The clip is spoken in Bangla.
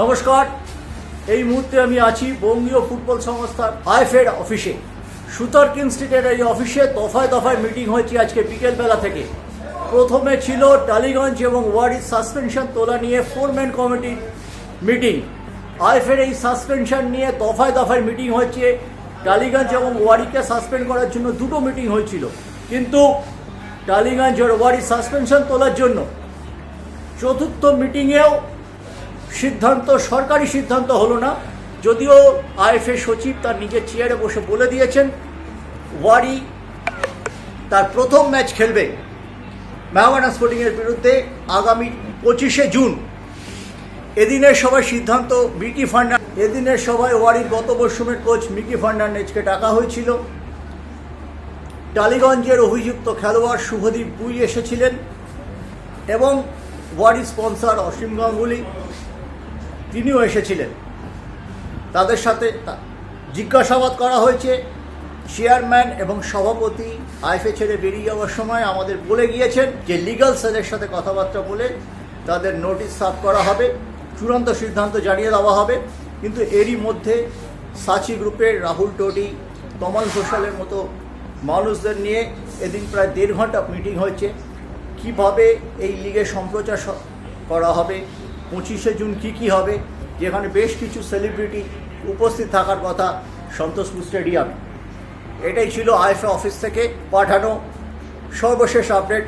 নমস্কার। এই মুহূর্তে আমি আছি বঙ্গীয় ফুটবল সংস্থার আইফেড অফিসে। সুতার স্ট্রিটের এই অফিসে দফায় দফায় মিটিং হয়েছে আজকে বিকেলবেলা থেকে। প্রথমে ছিল টালিগঞ্জ এবং ওয়ারির সাসপেনশন তোলা নিয়ে ফোরম্যান কমিটির মিটিং। আইফের এই সাসপেনশন নিয়ে দফায় দফায় মিটিং হয়েছে। টালিগঞ্জ এবং ওয়ারিকে সাসপেন্ড করার জন্য দুটো মিটিং হয়েছিল। কিন্তু টালিগঞ্জ ওয়ারি সাসপেনশন তোলার জন্য চতুর্থ মিটিংয়েও সিদ্ধান্ত, সরকারি সিদ্ধান্ত হলো না। যদিও আইএফএ সচিব তার নিজের চেয়ারে বসে বলে দিয়েছেন, ওয়ারি তার প্রথম ম্যাচ খেলবে মেহমানা স্পোর্টিংয়ের বিরুদ্ধে আগামী পঁচিশে জুন। এদিনের সভায় সিদ্ধান্ত মিকি ফান্ডা এদিনের সভায় ওয়ারির গত মরশুমের কোচ মিকি ফার্নান্ডেজকে ডাকা হয়েছিল। টালিগঞ্জের অভিযুক্ত খেলোয়াড় শুভদীপ বুই এসেছিলেন এবং ওয়ারি স্পন্সর অসীম গাঙ্গুলি। তিনিও এসেছিলেন। তাদের সাথে জিজ্ঞাসাবাদ করা হয়েছে। চেয়ারম্যান এবং সভাপতি আইফে ছেড়ে বেরিয়ে যাওয়ার সময় আমাদের বলে গিয়েছেন যে লিগাল সেলের সাথে কথাবার্তা বলে তাদের নোটিশ সার্ভ করা হবে, চূড়ান্ত সিদ্ধান্ত জানিয়ে দেওয়া হবে। কিন্তু এরই মধ্যে সাচি গ্রুপের রাহুল টোডি, তমাল ঘোষালের মতো মানুষদের নিয়ে এদিন প্রায় দেড় ঘণ্টা মিটিং হয়েছে। কীভাবে এই লিগের সম্প্রচার করা হবে পঁচিশে জুন কি কি হবে? যেখানে বেশ কিছু সেলিব্রিটি উপস্থিত থাকার কথা সন্তোষপুর স্টেডিয়ামে এটাই ছিল আইএফএ অফিস থেকে পাঠানো সর্বশেষ আপডেট